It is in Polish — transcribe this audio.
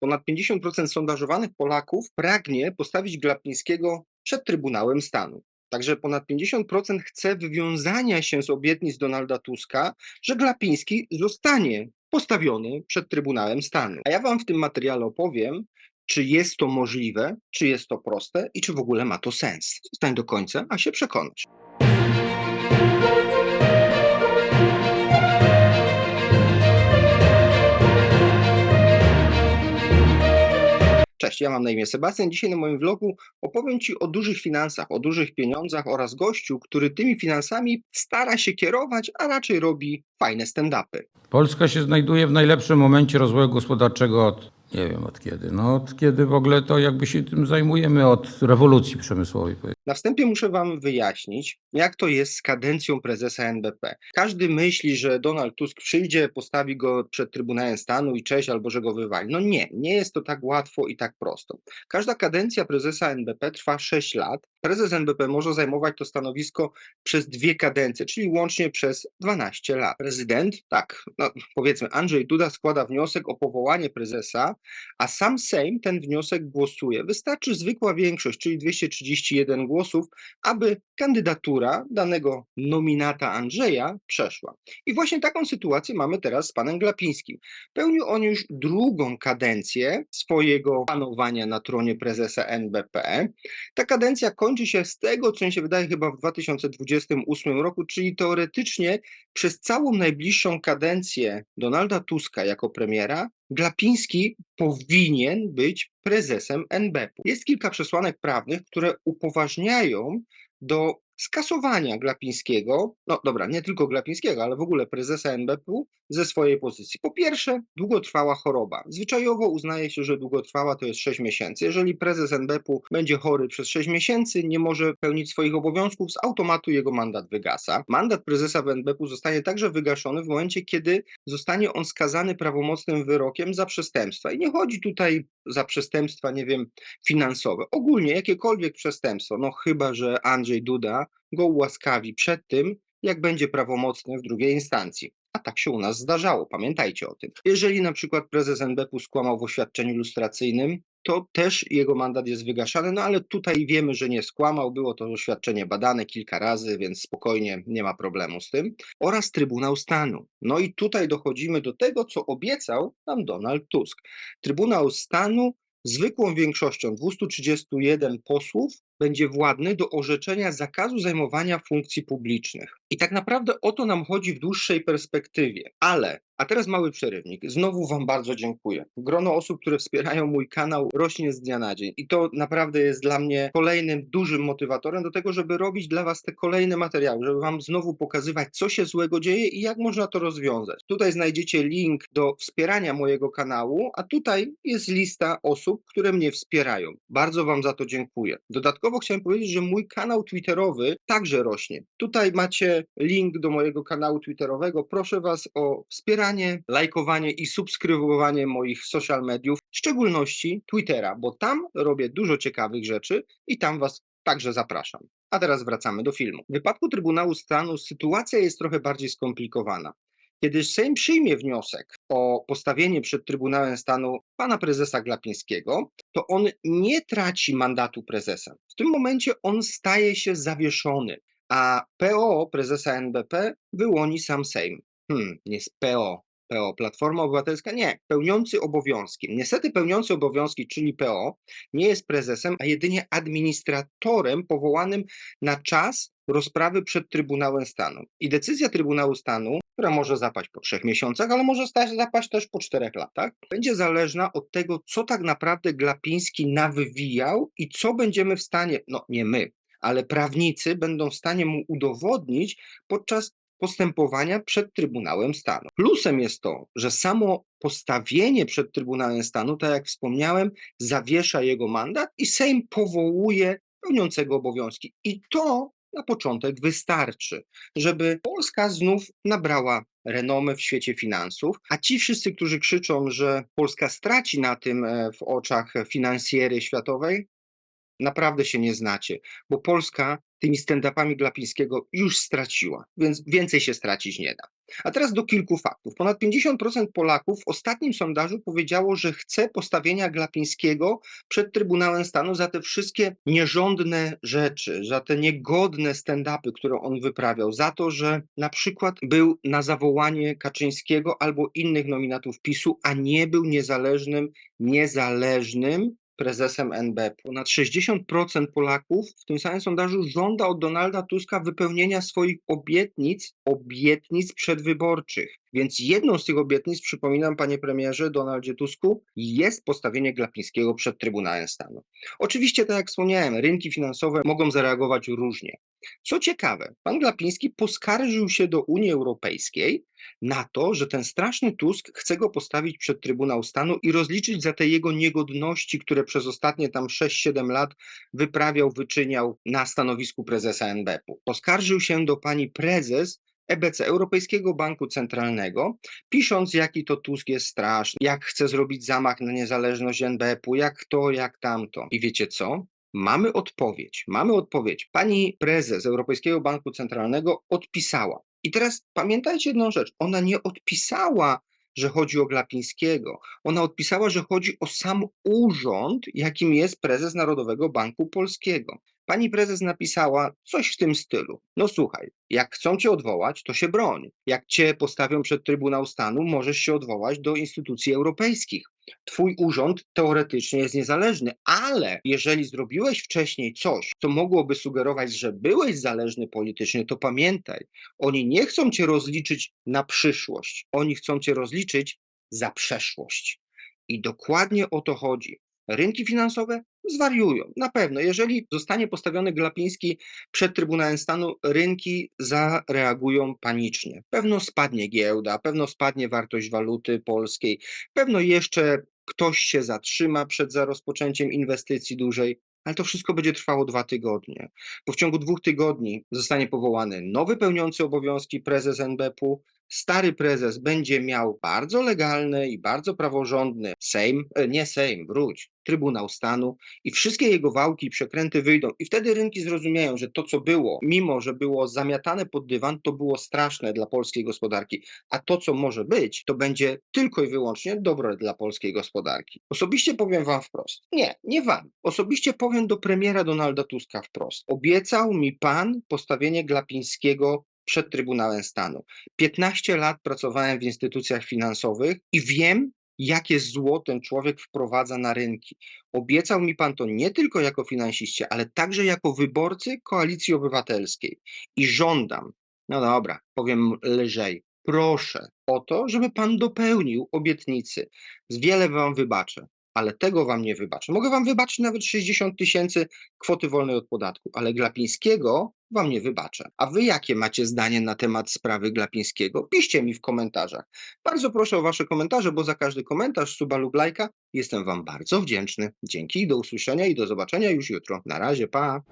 Ponad 50% sondażowanych Polaków pragnie postawić Glapińskiego przed Trybunałem Stanu. Także ponad 50% chce wywiązania się z obietnic Donalda Tuska, że Glapiński zostanie postawiony przed Trybunałem Stanu. A ja wam w tym materiale opowiem, czy jest to możliwe, czy jest to proste i czy w ogóle ma to sens. Zostań do końca, a się przekonasz. Cześć, ja mam na imię Sebastian. Dzisiaj na moim vlogu opowiem Ci o dużych finansach, o dużych pieniądzach oraz gościu, który tymi finansami stara się kierować, a raczej robi fajne stand-upy. Polska się znajduje w najlepszym momencie rozwoju gospodarczego od, nie wiem od kiedy, no od kiedy w ogóle to jakby się tym zajmujemy, od rewolucji przemysłowej. Na wstępie muszę Wam wyjaśnić, jak to jest z kadencją prezesa NBP. Każdy myśli, że Donald Tusk przyjdzie, postawi go przed Trybunałem Stanu i cześć, albo że go wywali. No nie, nie jest to tak łatwo i tak prosto. Każda kadencja prezesa NBP trwa 6 lat. Prezes NBP może zajmować to stanowisko przez dwie kadencje, czyli łącznie przez 12 lat. Prezydent, tak, no powiedzmy, Andrzej Duda składa wniosek o powołanie prezesa, a sam Sejm ten wniosek głosuje. Wystarczy zwykła większość, czyli 231 głosów, aby kandydatura danego nominata Andrzeja przeszła. I właśnie taką sytuację mamy teraz z panem Glapińskim. Pełnił on już drugą kadencję swojego panowania na tronie prezesa NBP. Ta kadencja kończy się z tego, co mi się wydaje chyba w 2028 roku, czyli teoretycznie przez całą najbliższą kadencję Donalda Tuska jako premiera Glapiński powinien być prezesem NBP. Jest kilka przesłanek prawnych, które upoważniają do skasowania Glapińskiego, no dobra, nie tylko Glapińskiego, ale w ogóle prezesa NBP ze swojej pozycji. Po pierwsze, długotrwała choroba. Zwyczajowo uznaje się, że długotrwała to jest 6 miesięcy. Jeżeli prezes NBP będzie chory przez 6 miesięcy, nie może pełnić swoich obowiązków, z automatu jego mandat wygasa. Mandat prezesa NBP zostanie także wygaszony w momencie, kiedy zostanie on skazany prawomocnym wyrokiem za przestępstwa. I nie chodzi tutaj za przestępstwa, nie wiem, finansowe. Ogólnie jakiekolwiek przestępstwo, no chyba, że Andrzej Duda go ułaskawi przed tym, jak będzie prawomocny w drugiej instancji. A tak się u nas zdarzało, pamiętajcie o tym. Jeżeli na przykład prezes NBP skłamał w oświadczeniu lustracyjnym, to też jego mandat jest wygaszany, no ale tutaj wiemy, że nie skłamał, było to oświadczenie badane kilka razy, więc spokojnie nie ma problemu z tym. Oraz Trybunał Stanu. No i tutaj dochodzimy do tego, co obiecał nam Donald Tusk. Trybunał Stanu zwykłą większością 231 posłów będzie władny do orzeczenia zakazu zajmowania funkcji publicznych. I tak naprawdę o to nam chodzi w dłuższej perspektywie. Ale, a teraz mały przerywnik. Znowu Wam bardzo dziękuję. Grono osób, które wspierają mój kanał, rośnie z dnia na dzień. I to naprawdę jest dla mnie kolejnym dużym motywatorem do tego, żeby robić dla Was te kolejne materiały, żeby Wam znowu pokazywać, co się złego dzieje i jak można to rozwiązać. Tutaj znajdziecie link do wspierania mojego kanału, a tutaj jest lista osób, które mnie wspierają. Bardzo Wam za to dziękuję. Dodatkowo chciałem powiedzieć, że mój kanał Twitterowy także rośnie. Tutaj macie link do mojego kanału Twitterowego. Proszę Was o wspieranie, lajkowanie i subskrybowanie moich social mediów, w szczególności Twittera, bo tam robię dużo ciekawych rzeczy i tam Was także zapraszam. A teraz wracamy do filmu. W wypadku Trybunału Stanu sytuacja jest trochę bardziej skomplikowana. Kiedy Sejm przyjmie wniosek o postawienie przed Trybunałem Stanu pana prezesa Glapińskiego, to on nie traci mandatu prezesa. W tym momencie on staje się zawieszony, a PO prezesa NBP wyłoni sam Sejm. Hmm, z PO. PO, Platforma Obywatelska? Nie, pełniący obowiązki. Niestety pełniący obowiązki, czyli PO, nie jest prezesem, a jedynie administratorem powołanym na czas rozprawy przed Trybunałem Stanu. I decyzja Trybunału Stanu, która może zapaść po trzech miesiącach, ale może zapaść też po czterech latach, będzie zależna od tego, co tak naprawdę Glapiński nawywijał i co będziemy w stanie, no nie my, ale prawnicy będą w stanie mu udowodnić podczas postępowania przed Trybunałem Stanu. Plusem jest to, że samo postawienie przed Trybunałem Stanu, tak jak wspomniałem, zawiesza jego mandat i Sejm powołuje pełniącego obowiązki. I to na początek wystarczy, żeby Polska znów nabrała renomę w świecie finansów, a ci wszyscy, którzy krzyczą, że Polska straci na tym e, w oczach finansjery światowej, naprawdę się nie znacie, bo Polska tymi stand-upami Glapińskiego już straciła, więc więcej się stracić nie da. A teraz do kilku faktów. Ponad 50% Polaków w ostatnim sondażu powiedziało, że chce postawienia Glapińskiego przed Trybunałem Stanu za te wszystkie nierządne rzeczy, za te niegodne stand-upy, które on wyprawiał, za to, że na przykład był na zawołanie Kaczyńskiego albo innych nominatów PiSu, a nie był niezależnym, niezależnym prezesem NBP. Ponad 60% Polaków w tym samym sondażu żąda od Donalda Tuska wypełnienia swoich obietnic, obietnic przedwyborczych. Więc jedną z tych obietnic, przypominam panie premierze Donaldzie Tusku, jest postawienie Glapińskiego przed Trybunałem Stanu. Oczywiście, tak jak wspomniałem, rynki finansowe mogą zareagować różnie. Co ciekawe, pan Glapiński poskarżył się do Unii Europejskiej na to, że ten straszny Tusk chce go postawić przed Trybunał Stanu i rozliczyć za te jego niegodności, które przez ostatnie tam 6-7 lat wyprawiał, wyczyniał na stanowisku prezesa NBP-u. Poskarżył się do pani prezes EBC, Europejskiego Banku Centralnego, pisząc, jaki to Tusk jest straszny, jak chce zrobić zamach na niezależność NBP-u, jak to, jak tamto. I wiecie co? Mamy odpowiedź. Mamy odpowiedź. Pani prezes Europejskiego Banku Centralnego odpisała. I teraz pamiętajcie jedną rzecz. Ona nie odpisała, że chodzi o Glapińskiego. Ona odpisała, że chodzi o sam urząd, jakim jest prezes Narodowego Banku Polskiego. Pani prezes napisała coś w tym stylu. No słuchaj, jak chcą cię odwołać, to się broń. Jak cię postawią przed Trybunał Stanu, możesz się odwołać do instytucji europejskich. Twój urząd teoretycznie jest niezależny, ale jeżeli zrobiłeś wcześniej coś, co mogłoby sugerować, że byłeś zależny politycznie, to pamiętaj, oni nie chcą cię rozliczyć na przyszłość, oni chcą cię rozliczyć za przeszłość. I dokładnie o to chodzi. Rynki finansowe zwariują. Na pewno, jeżeli zostanie postawiony Glapiński przed Trybunałem Stanu, rynki zareagują panicznie. Pewno spadnie giełda, pewno spadnie wartość waluty polskiej, pewno jeszcze ktoś się zatrzyma przed rozpoczęciem inwestycji dłużej. Ale to wszystko będzie trwało dwa tygodnie, bo w ciągu dwóch tygodni zostanie powołany nowy pełniący obowiązki prezes NBP-u. Stary prezes będzie miał bardzo legalny i bardzo praworządny Sejm, e, nie Sejm, wróć, Trybunał Stanu i wszystkie jego wałki i przekręty wyjdą. I wtedy rynki zrozumieją, że to, co było, mimo że było zamiatane pod dywan, to było straszne dla polskiej gospodarki. A to, co może być, to będzie tylko i wyłącznie dobre dla polskiej gospodarki. Osobiście powiem wam wprost. Nie, nie wam. Osobiście powiem do premiera Donalda Tuska wprost. Obiecał mi pan postawienie Glapińskiego przed Trybunałem Stanu. 15 lat pracowałem w instytucjach finansowych i wiem, jakie zło ten człowiek wprowadza na rynki. Obiecał mi pan to nie tylko jako finansiście, ale także jako wyborcy Koalicji Obywatelskiej. I żądam, no dobra, powiem lżej, proszę o to, żeby pan dopełnił obietnicy. Z wiele wam wybaczę, ale tego wam nie wybaczę. Mogę wam wybaczyć nawet 60 tysięcy kwoty wolnej od podatku, ale Glapińskiego wam nie wybaczę. A wy jakie macie zdanie na temat sprawy Glapińskiego? Piszcie mi w komentarzach. Bardzo proszę o wasze komentarze, bo za każdy komentarz, suba lub lajka jestem wam bardzo wdzięczny. Dzięki, do usłyszenia i do zobaczenia już jutro. Na razie, pa!